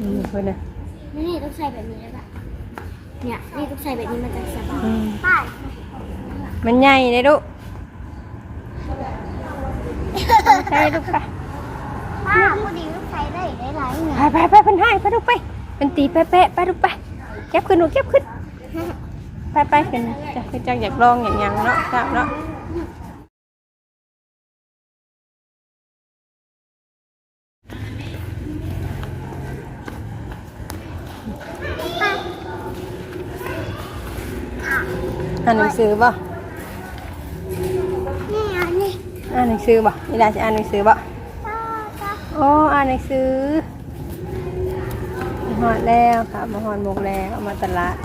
อืมเพิ่นน่ะนี่ต้องใส่แบบนี้แล้วปะเนี่ยนี่ต้องใส่แบบนี้มันจะสบายอืมป้ามันใหญ่เลยลูกใช่ลูกไปป้าผู้ดีต้องใส่ได้ได้หลายไงไปไปไปเพิ่นให้ไปลูกไปเป็นตีแปะๆไปลูกไปเก็บขึ้นลูกเก็บขึ้นไปไปขึ้นจะไปจังอยากลองอย่างหยังเนาะครับเนาะ อ่านหนังสือบ่นี่อันนี้อ่านหนังสือบ่นี่ดาจะอ่านหนังสือบ่ป้าป้าโอ้อ่านหนังสือมาหอดแล้วค่ะมาหอดมุกแล้วเอามาตลาด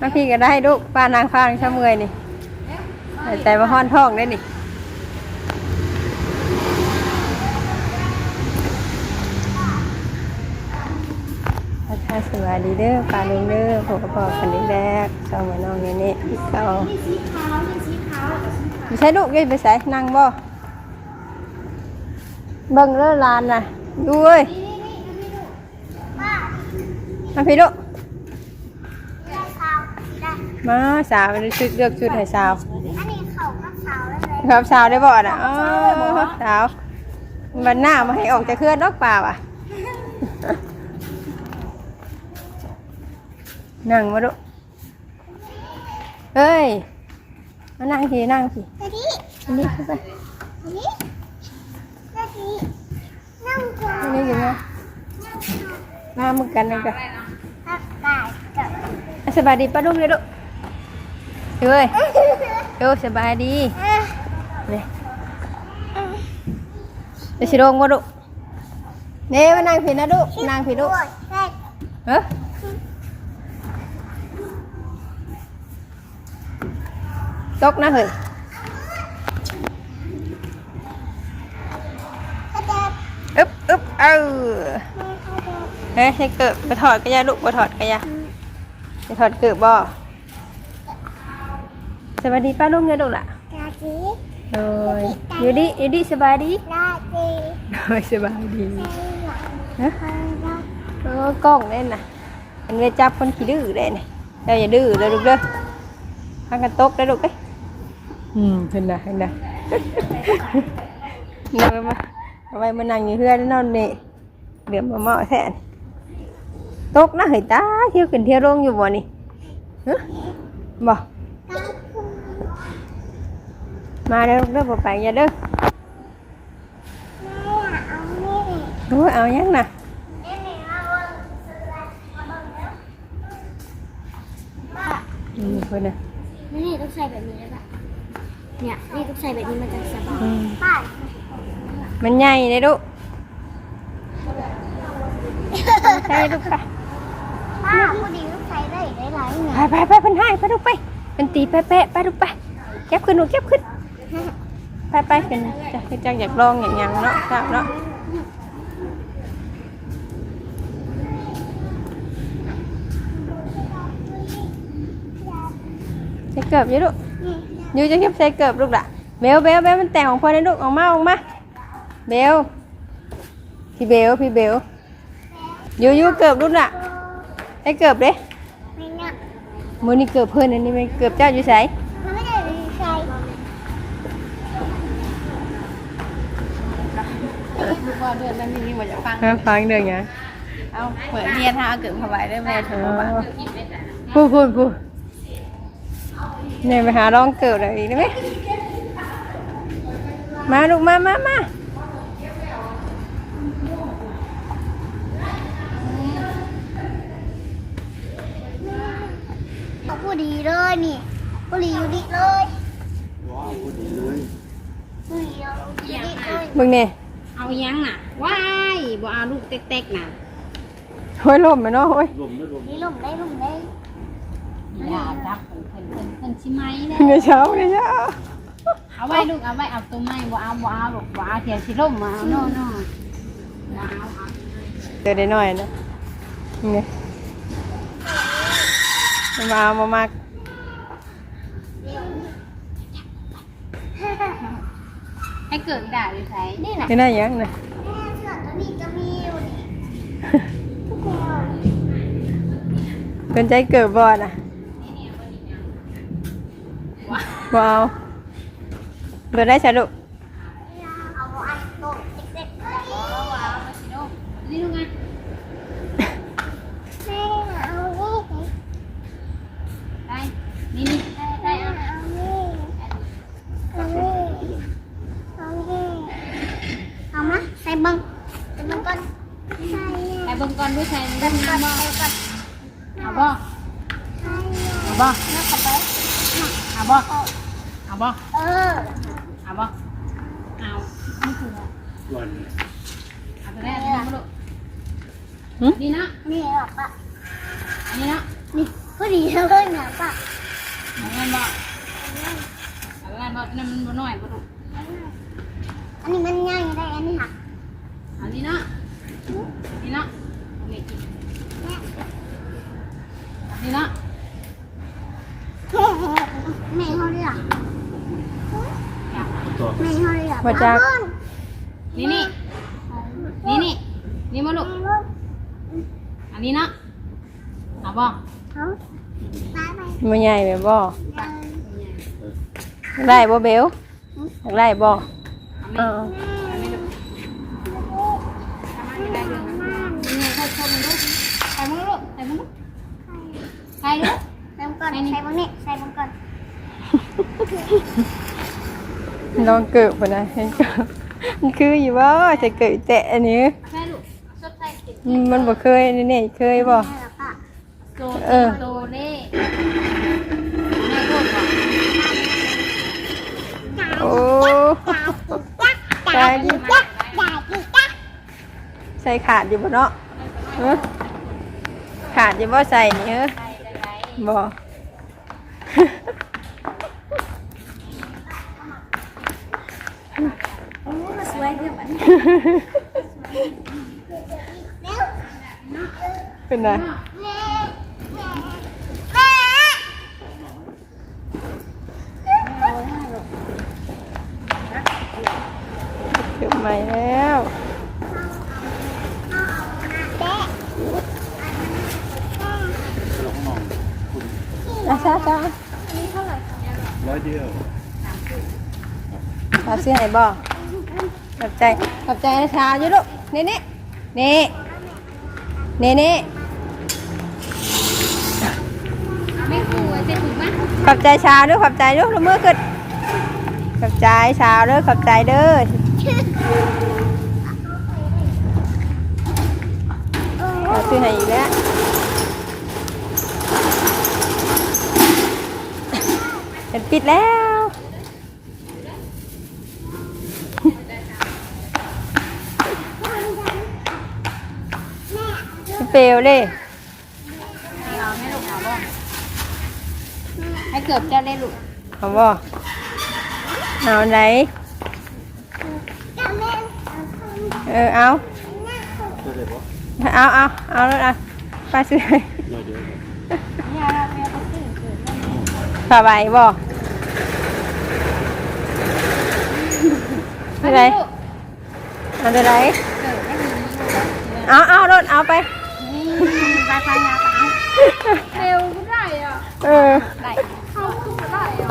มาพี่ก็ได้ลูกป้านางฟ้านข้าเมื่อยนี่ใจมาห้อนท้องได้นี่ ทักทายสวัสดีเด้อปลาลุงเด้อพวกกระบอกคันนี้แรกชาวเมืองน้องเนี่ยนี่พี่เก่านี่สีขาวนี่สีขาวกับสีขาวไม่ใช่ลูกยัยไปใส่นั่งบ่เบิ่งเด้อลานน่ะดูเอ้ยนี่นี่นี่นี่ดูป้ามาพี่ลูกได้ขาวได้มาสาวมันชุดเลือกชุดให้สาวอันนี้เขากับขาวแล้วเลยครับสาวได้บ่น่ะอ๋อสาวมันหน้ามาให้ออกจากเครื่องดอกเปล่าอะ นั่งมาลูกเอ้ยมานั่งสินั่งสินาทีอันนี้ขึ้นไปนาทีนาทีนั่งก่อนอันนี้อยู่ไหมมามึงกันนั่งกันพักกายกับอะสบายดีป้าลูกเลยลูกเอ้ยเอ้ยสบายดีนี่จะสิลงบ่ลูกเน่มานั่งผิดนะลูกนั่งผิดลูกได้เอ้อ ตกนะเฮ้ยก็จะอึ๊บอึ๊บเออเฮ้ยให้เกิดไปถอดกระยาลูกไปถอดกระยาไปถอดเกิดบ่สวัสดีป้าลุงเนี่ยลูกล่ะกาจีโอ้ยอยู่ดีอยู่ดีสบายดีลาจีโอ้ยสบายดีใส่หลังฮะพันละเออกล้องเล่นน่ะมันไปจับคนขี้ดื้อเลยนี่เจ้าอย่าดื้อเลยลูกเด้อพังกันตกได้อลูกเอ้ย อืมเห็นนะเห็นนะเดี๋ยวมาเอาไว้มานั่งอยู่เพื่อนนอนนี่เดี๋ยวมาเมาแทนตกนะเฮ้ยตาเที่ยวขึ้นเที่ยวลงอยู่บ่นี่ฮะบ่มาเด้อลูกเด้อบ่ไปอย่าเด้อแม่เอานี่โอ้ยเอายังน่ะนี่นี่เอาเบิ่งซื้ออะไรเอาเบิ่งเด้อป้าอืมเพิ่นน่ะนี่ต้องใส่แบบนี้แล้วปะ เนี่ยนี่ต้องใส่แบบนี้มันจะสบายอืมป้ามันใหญ่เลยลูกใช่ลูกไปป้าผู้ดีต้องใส่ได้ได้หลายไงไปไปไปเพิ่นให้ไปลูกไปเป็นตีแปะๆไปลูกไปเก็บขึ้นลูกเก็บขึ้นไปไปขึ้นจะจะจังอยากลองอย่างหยังเนาะครับเนาะใส่เกิบอยู่ลูกอ ยู่จะเก็บใส่เกิบลูกล่ะเบลเบลเบลมันแต่งของเพิ่นนะลูกออกมาออกมาเบลพี่เบลพี่เบลอยู่อยู่เกิบลูกน่ะใส่เกิบเด้ไม่เนี่ยมือนี่เกิบเพิ่นอันนี้มันเกิบเจ้าอยู่ไสมันไม่ได้ใส่ลูกว่าเดือนนั้นนี่มันจะฟังฮะฟังเด้อหยังเอาเหมือนเรียนหาเกิดถวายได้แม่โทรมาพูดพูดพูด เนี่ยไปหาร้องเกิบเลยอีกได้ไหมมาลูกมามามาเอาผู้ดีเลยนี่ผู้ดีอยู่ดีเลยผู้ดีอยู่ดีเลยเบิ่งนี่เอายังน่ะว้ายบ่เอาลูกเต็กๆน่ะโอ้ยล่มไปเนาะโอ้ยนี่ลมได้ลมได้ อย่าจับเพิ่นเพิ่นเพิ่นเพิ่นชิไหมเด้เดี๋ยวเช้าเดี๋ยวเช้าเอาไว้ลูกเอาไว้เอาตัวไม้บ่เอาบ่เอาลูกบ่เอาเถียงสิล่มมาเอาโน่โน่บ่เอาเอาเดี๋ยวได้หน่อยนะนี่มาเอามามากเให้เกิดด่าอยู่ไสนี่น่ะนี่น่ายังนะแม่เสื้อตัวนี้ก็มีอยู่นี่ทุกคนเป็นใจเกิดบ่น่ะบ่เอาเบิดได้สะดุ เอาอันโตเด็กๆเลย ว้าวมาสิโนนี่ลูกไงแม่เอานี่ได้นี่นี่ได้แม่เอาเอานี่เอานี่เอานี่เอามใส่เบังใส่เบังก่อนใส่ไปเบิ่งก่อนดูใส่เบัเบิ่งก่อนน้ำบ่ใส่ก่อนเอาบ่ใส่เอาบ่เอาบ่ เอาบ่เออเอาบ่เอานี่คือเอาตัวแรกนี่นะลูกหึนี่นะนี่หรอกปะอันนี้นะนี่พอดีเลยนะปะเอาเงินบ่เอาเงินบ่นั่นมันบ่น้อยบ่ลูกอันนี้มันง่ายได้อันนี้หักอันนี้นะนี่นะอันนี้กินอันนี้นะแม่เขาเรียก อยากแม่เขาเรียกบ่จักนี่นี่นี่นี่นี่มาลูก อันนี้นะเอาบ่เขาไปไปมันใหญ่แบบบ่ได้บ่เบลอยากได้บ่เอาเอาไม่เอาไม่ลูกทำให้ได้เรื่องนี่ไงค่อยชมลูกใส่มือลูกใส่มือลูกใส่ลูกใส่ก่อนใส่บังนี่ใส่บังก่อน ลองเกิดบ่นะเห็นกิดมันคืออยู่บ่าจะเกิดแตะอันนี้ใส่ลูกซดใส่ติดอืมมันบ่เคยนี่นี่เคยบ่ แม่หรอกปะโซเออ โซเล่แม่พูดก่อนโอ้ตายดิใส่ขาดอยู่บ่เนาะเอขาดอยู่บ่ใส่นี่เออใส่ได้ไหมบ่ โอ้มาสวย เรื่องแบบนี้เร็วเป็นไงแม่แม่แม่เกือบใหม่แล้วแม่อาซาซาร้อยเดียวเอาซื้อให้บ่ ขอบใจ ขอบใจนะชาอยู่ลูกนี่นี่นี่นี่นี่ไม่กลัวจะถูกไหมขอบใจชาด้วยขอบใจด้วยละมือขึ้นขอบใจชาด้วยขอบใจเด้อเอาซื้อให้อีกแล้วเป็นปิดแล้ว เปลวเลย เอาให้ลูกเอาบ่ให้เกือบจะได้ลูกเอาบ่เอาไหน เออเอาเท่าไหร่บ่เอาเอาเอาแล้วอะไปซื้อให้ร้อยเดียวเนี่ยเราแม่ก็ซื้อเกิดแล้วผ่าใบบ่เท่าไหรเอาเท่าไหรเกิดได้ดีเอาเอารถเอาไปนี่ ไปไปยาไปเร็วก็ได้อะเออได้เขาก็ได้อะ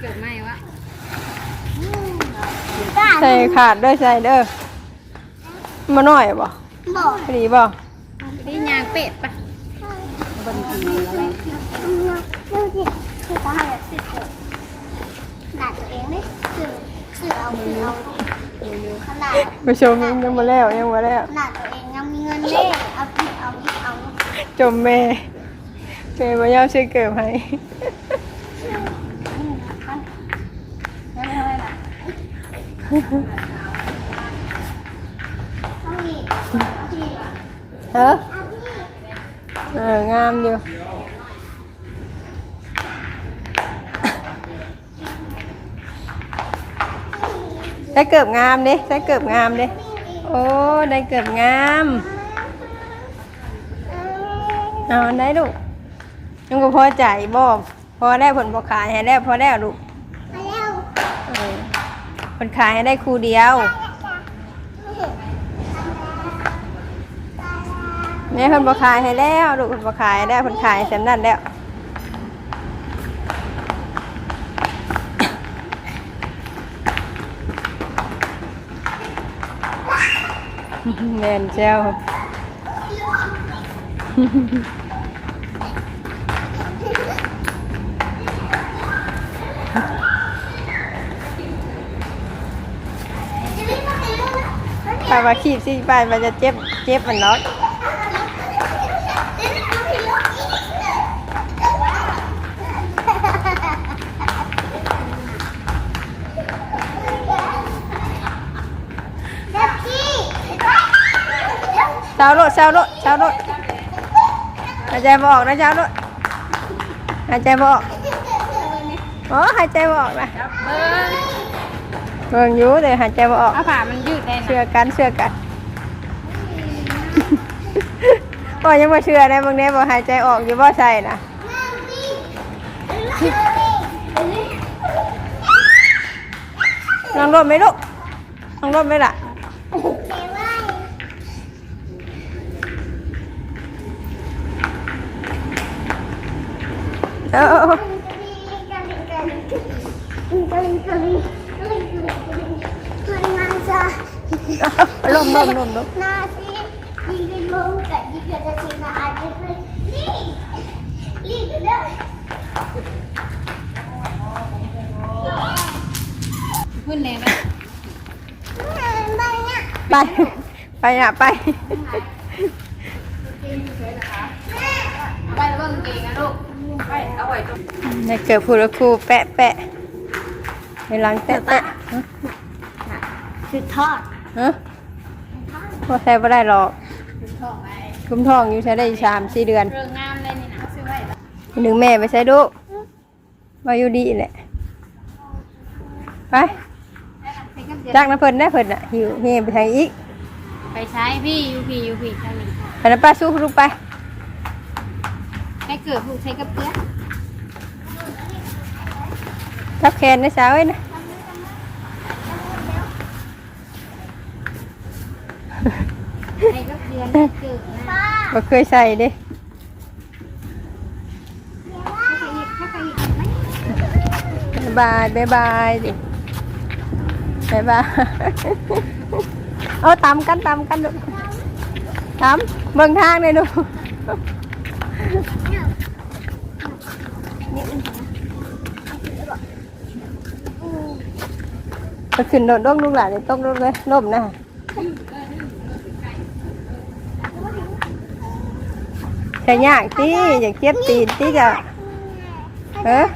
เกิดไม่วะใส่ขาดเด้อใส่เด้อมาหน่อยบ่บ่ดีบ่ได้ยางเป็ดปะบนกินอะไรดูสิคือเขาแบบสิเกิดขนาดตัวเองเลยคือคือเอาคือเอา ขนาดไปชมยังมาแล้วยังมาแล้วขนาดตัวเองยังมีเงินเล่เอาที่เอาที่เอาจมแม่แม่มาย่าช่วยเกิดให้แล้วไม่เท่าไหร่ล่ะเอาอีกเอาที่เออเอาที่เอองามอยู่ ได้เกิบงามเด้ได้เกิบงามเด้โอ้ได้เกิบงามเอาอันได้ลูกยังก็พอใจบ่พอได้ผลพอขายให้แล้พอแล้ลูกไม่คนขายให้ได้ครูเดียวแม่คนบ่ขายให้แล้วลูกคนบ่ขายให้แล้วคนขายสำนันแล้ว แม่นเจ้าไปว่าขีบสิไปมันจะเจ็บ เจ็บมันเนาะ เด็กพี่ เช้าโลดเช้าโลดเช้าโลดหายใจบออกนะเช้าโลดหายใจบออกอ๋อหายใจบออกนะเบิ้งเบิ่งอยู่แต่หายใจบออกเอาผ่ามันยืดได้นะเชื่อกันเชื่อกันบ่ยังบ่เชื่อได้บางแน่บ่หายใจออกอยู่บ่ใช่นะลองรถไหมลูกลองรถไหมล่ะ เออเออเออ ลมลมลมลมนาซียิงกันลงกับยิงกันจะชิงอาจจะเป็นนี่รีบเลยขึ้นเลยนะไปไปอะไปไปแล้วเบิ้งเก่งนะลูก ไปเอาไว้ตรงในเกิดพูดแล้วครูแปะแปะในหลังแตะแตะคือทอดฮะพอใช้ไม่ได้หรอกท้องไว้คุ้มทองอยู่ใช้ได้อีกสามสี่เดือนเรื่องงามเลยนี่นะซื้อไว้แล้วหนึ่งแม่ไปใช้ดูวาอยุดีแหละไปไปกับเดี๋ยวจ้างน้ำเพิ่นได้เพิ่นอะหิวเฮไปทางอีก ไปใช้พี่ยูพียูพีท่านนี้ไปน้ำป้าสู้ลูกไปให้ เกิดผูกใช้กับเตี้ยทับแขนในสาวไว้นะให้กับเดือนให้เกิดนะบ่เคยใส่เด้ให้ใครอีกให้ใครอีกไหมบ๊ายบายบ๊ายบายดิบ๊ายบายเอาตำกันตำกันลูกตำเบิ่งทางเลยลู ไปขึ้นโดดดงลูกหลานเลยตกลูกเลยล่มนะแต่ยากที่อย่าเจ็บตีนที่จะเออ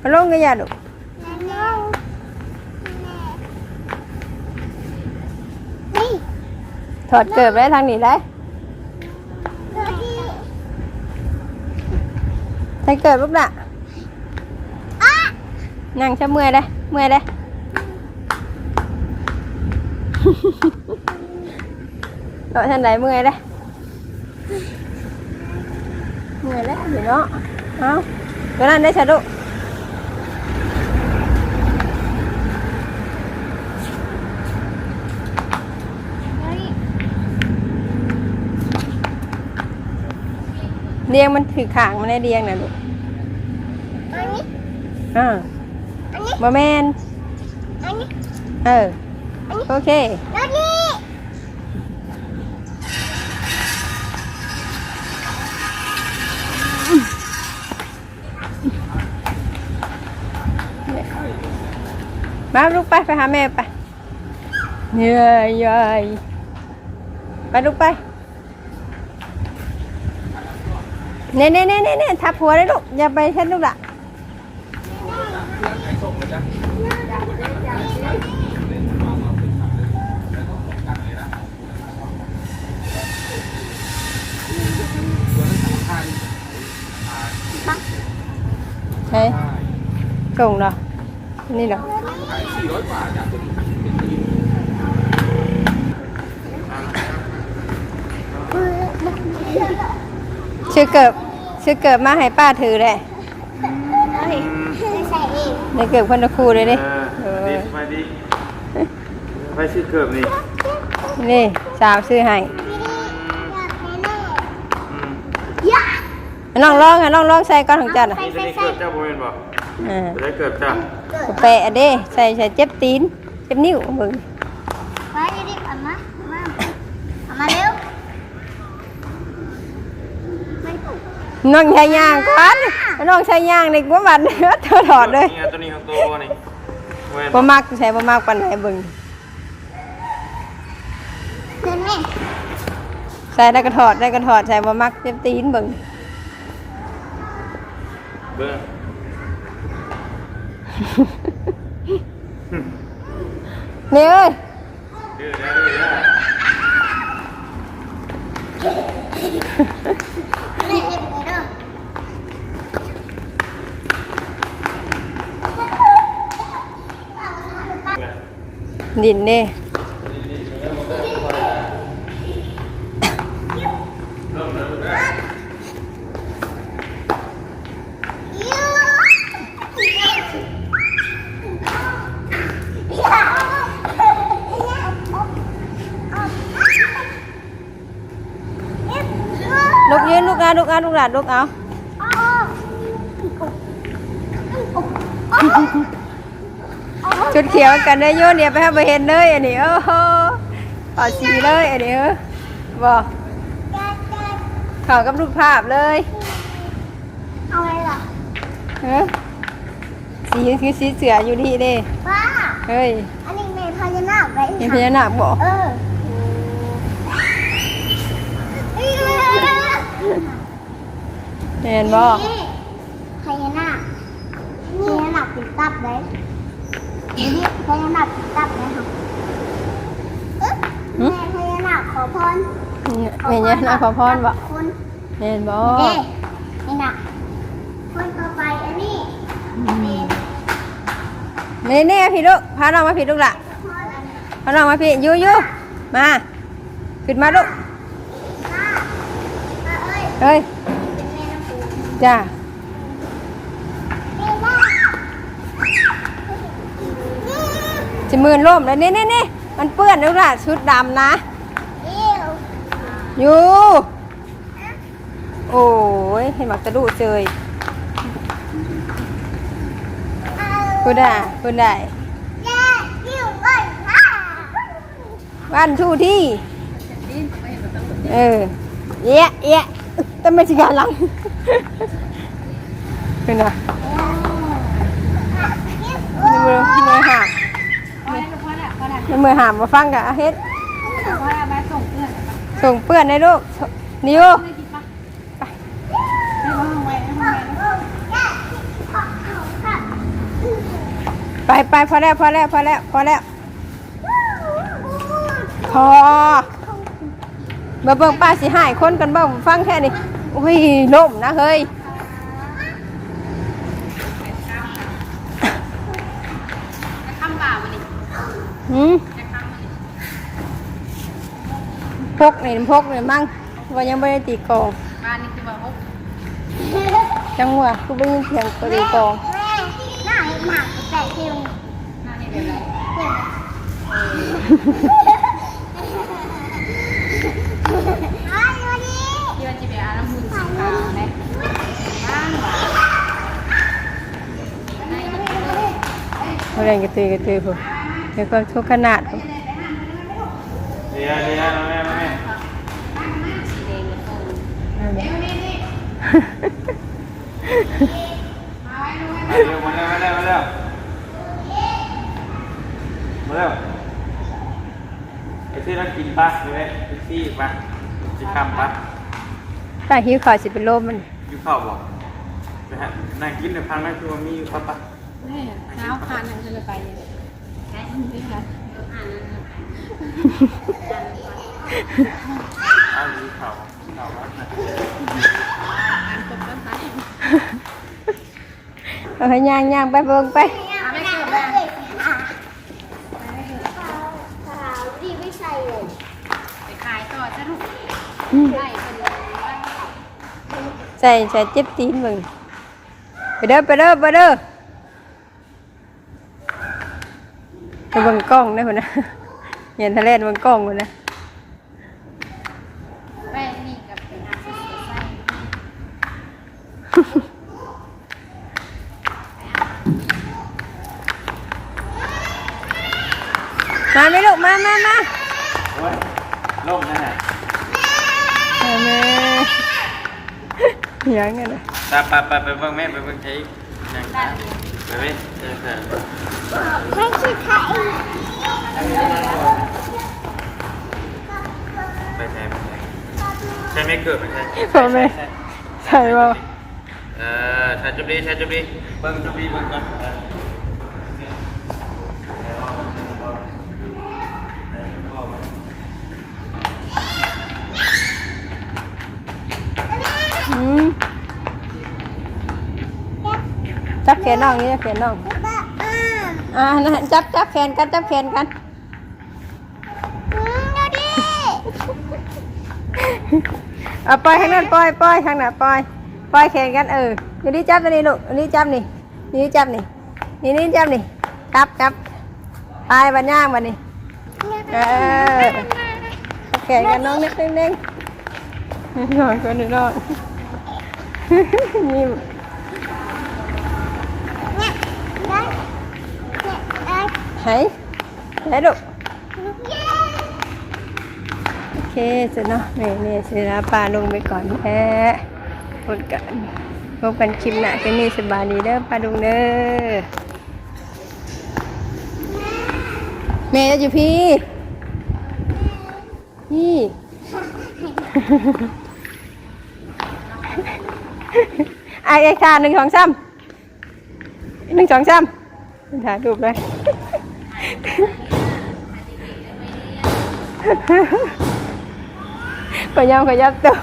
มาลงกันยาลูถอดเกิบได้ทางนี้ได้ใส่เกิบลูกน่ะนั่งจะเมื่อยได้เมื่อยได้ เราท่านใดเมื่อยได้เมื่อยแล้วเดี๋ยวเนาะเอาตัวนั้นได้สะดุเรียงมันถือขางมันได้เรียงนะลูกอันนี้อ่าอันนี้บอแมนอันนี้เออ โอเคแล้วนี่ มาลูกไปไปหาแม่ไปเหนื่อยใหญ่ไปลูกไปเน่เน่เน่เน่เน่ทับหัวเลยลูกอย่าไปเช่นลูกละใช่ส่งเหรอนี่เหรอ ชื่อเกิบชื่อเกิบมาให้ป้าถือเลยไม่ใส่อีกในเกิบคนละคู่เลยดิเออเอดีอไปบายดีไปชื่อเกิบนี่นี่สาวซื้อให้อืมน้องลองให้น้องลองใส่ก้อนของจันอะนี่จะได้เกิบเจ้าโบเวนบอกอ่าจะได้เกิบจ้าก็ แปะเด้ใส่ใส่เจ็บตีน เจ็บนิ้วมึงไปดิเอามาเอามาเอามาเร็วไม่ต้องน้องชายย่างก่อนน้องชายย่างนี่บ่บัดเธอถอดเลยนี่ตัวนี้ของตัวนี่โบเวนบ่มักใส่บ่มักปานไหนเบิ่งเดินแม่ใส่ได้ก็ถอดได้ก็ถอดใส่บ่มักเจ็บตีนเบิ่งเบิ้ง นี่เอ้ยเดือดได้เดือดได้แม่เอ็ดไปเด้อดินเด้ลูกยืนลูกเอาลูกเอาลูก หลานลูกเอาชุดเขียวกันได้อโยนเนี่ยไปให้ไปเห็นเลยอันนี้โอ้โหต่อสีเลยอันนี้เออบอกเข้ากับรูปภาพเลยเอาอะไรล่ะเออสีคือสีเสืออยู่นี่เด้ป้าเฮ้ย อันนี้แม่พญานาคไว้เห็นพญานาคบอกเออ เห็นบอกพญานาคพญานาคติดตับเลยนี่พญานาคติดตับเลยค่ะเอ๊ะแม่พญานาคขอพรเห็นยังนาคขอพรบอกคนเห็นบอเด้กนี่น่ะคนต่อไปอันนี้เป็นนี่นี่พี่ลูกพาน้องมาพี่ลูกละพรอันนี้พาน้องมาพี่ยูยูมาขึ้นมาลูกป้าป้าเอ้ยเฮ้ยเป็นแม่น้ำปู จ้าแม่นาคจะมือนล่มแล้วนี่นี่นี่มันเปื้อนลูกละชุดดำนะเอวยูโอ้ยเห็นหมักกระดูกเจยเอาคุณได้คุณได้แย่ยิ้วก่อนค่ะวันทูที่ เออเอะเอะแต่ไม่ใช่การหลัง เป็นไงมือมือหามมือหามมาฟังกับอาเฮ็ดส่งเพื่อนส่งเปื้อนในลูกนิวไปไปพอแล้วพอแล้วพอแล้วพอแล้วพอเบิ่งเบิ่งป้าสิหายคนกันบ้างฟังแค่นี้ อ้ยล่มนะเฮ้ยจะข้ามบ่าวันนี้หืมจะข้ามวันนี้พกนี่พกนี่มั่งว่ายังไม่ได้ตีกลองบ้านนี้คือว่าฮกจังหวะกูไม่ยินเสียงตีกลองแม่หน้าหนักแต่ที่ลงหน้านี่เดี๋ยวไร ไอ้วันนี้ ที่ว่าจะไปอาน้ำมูลสีขาวนะบ้างบ่ในนี่เลย เขาเรียนกระตือกระตือผมเดี๋ยวก็ทุกขนาดผมเดี๋ยวเดี๋ยวแม่แม่แมาเร็วมาเร็วมาเร็วมาเร็วมาเร็วไอ้ที่เรากินปะใช่ไหมไอ้ที่ปะจะข้ามปะถ้าหิวข่าวสิเป็นลมมันอยู่ข้าวบอกนะฮะนั่งกินในพังนั่นคือว่ามีอยู่ปะปะ นี่เท้าคานนั่งจะไปยังใช่นี่ค่ะอ่านนั่นอ้าวอยู่ข้าวข้าววัดนะอ่านจบแล้วค่ะเอาให้ย่างย่างไปเบิ่งไปเอาไม่เกิดมาขาดีไม่ใสเลยไปขายต่อจะถูกไล่เป็นว่าใส่ใส่เจ็บตีนมึงไปเด้อไปเด้อไปเด้อ ไป เบิ่งกล้องได้พุ่นนะเห็นทะเลเบิ่งกล้องพุ่นนะแม่นี่กับเป็นอาชีพเสียไส้มาไหมลูกมามามาโอ้ยล่มนั่นน่ะมาแม่ยังไงนะ ตาไปไปไปเบิ่งแม่ไปเบิ่งใช้ยังไง ไปเว้ยเจอเถอะให้คิดไทยไปใช้ไปใช้ใช้ไม่เกิดไปใช้พ่อแม่ใช่ป่าเออใช้จุบดีใช้จุบดีเบิ่งจุบดีเบิ่งก่อนเอออืม จับแขนน้องนี่จับแขนน้องบ้าอ้าอ่านะจับจับแขนกันจับแขนกันอืมดูดิเอาปล่อยทางนั้นปล่อยปล่อยทางนั้นปล่อยปล่อยแขนกันเอออยู่นี่จับตัวนี้ลูกอันนี้จับนี่นี่จับนี่นี่นี่จับนี่จับจับไปบันย่างบันนี่เออจับแขนกันน้องนิดนึงนึงนอนคนนอนนี่เนี่ยได้เนี่ยได้ ไหนไหนลูกโอเคเสร็จเนาะนี่นี่เสร็จแล้วปลาลงไปก่อนแท้พบกันพบกันคลิปหน้ากันนี่สบายดีเด้อปลาดุงเด้อแม่จะอยู่พี่พี่ไอ้ไอ้ค่ะหนึ่งสองสามหนึ่งสองสามถ่ายรูปเลย ขยับขยับตัว